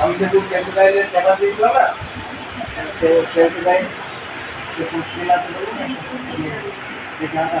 আমি সেদিন সেন্টু লাইনের টাকা দিয়েছিলাম না সে লাইন যে পুষ্টি না দিল না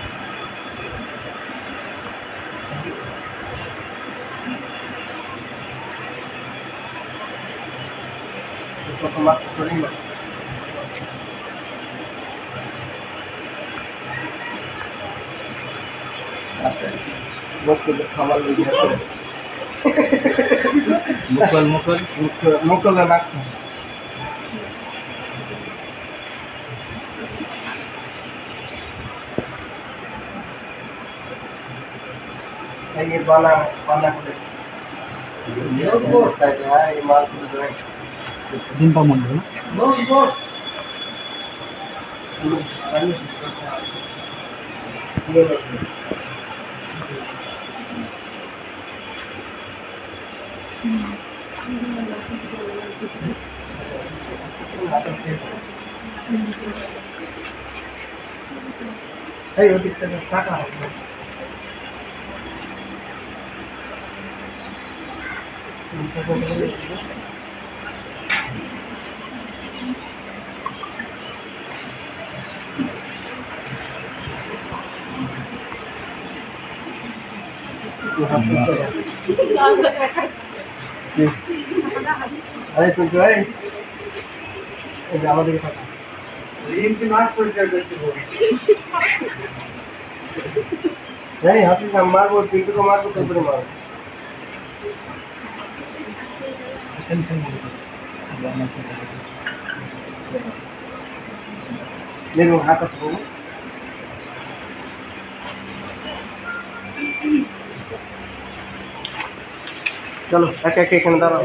মাত্র শরীর মুকুল আছে মুকল মুকল মুকুল রাখ এই যে বানা বানা করে সাইডে হ্যাঁ దింపమండి Hey, what is that? Masa bodoh. আরে তুই তো এই এই যে আমাদের টাকা রিমটি মাছ পরিষ্কার করতে বলি এই হাসি না মারবো পিন্টুকে মারবো তো করে মারবো দেখুন হাত আসবো চলো একে একে এখানে দাঁড়াও